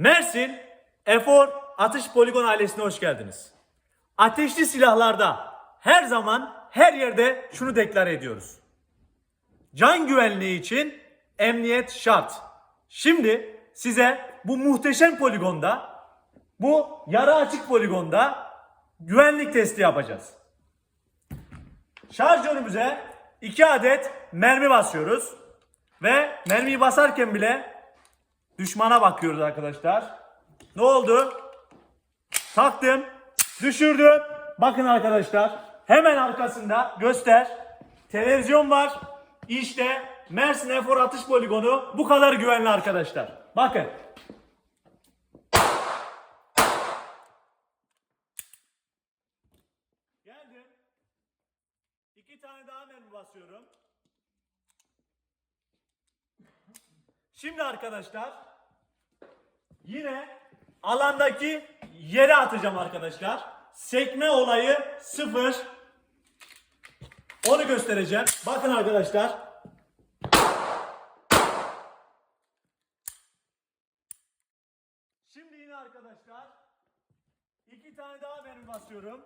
Mersin Efor Atış Poligon ailesine hoş geldiniz. Ateşli silahlarda her zaman her yerde şunu deklare ediyoruz. Can güvenliği için emniyet şart. Şimdi size bu muhteşem poligonda, bu yarı açık poligonda güvenlik testi yapacağız. Şarjörümüze 2 adet mermi basıyoruz. Ve mermiyi basarken bile düşmana bakıyoruz arkadaşlar. Ne oldu? Taktım, düşürdüm. Bakın arkadaşlar, hemen arkasında göster. Televizyon var. İşte Mersin Efor atış poligonu bu kadar güvenli arkadaşlar. Bakın. Geldim. İki tane daha mermi basıyorum. Şimdi arkadaşlar yine alandaki yere atacağım arkadaşlar. Sekme olayı sıfır. Onu göstereceğim. Bakın arkadaşlar. Şimdi yine arkadaşlar iki tane daha mermi basıyorum.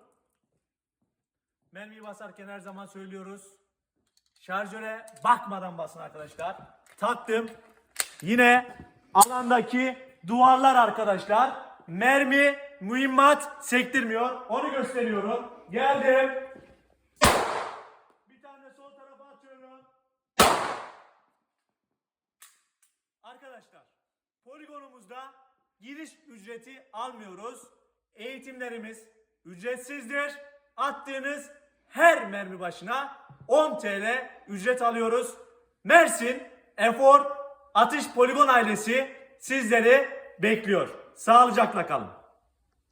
Mermiyi basarken her zaman söylüyoruz. Şarjöre bakmadan basın arkadaşlar. Taktım. Yine alandaki duvarlar arkadaşlar. Mermi mühimmat sektirmiyor. Onu gösteriyorum. Geldim. Bir tane sol tarafa atıyorum. Arkadaşlar poligonumuzda giriş ücreti almıyoruz. Eğitimlerimiz ücretsizdir. Attığınız her mermi başına 10 TL ücret alıyoruz. Mersin Efor Atış Poligon ailesi sizleri bekliyor. Sağlıcakla kalın.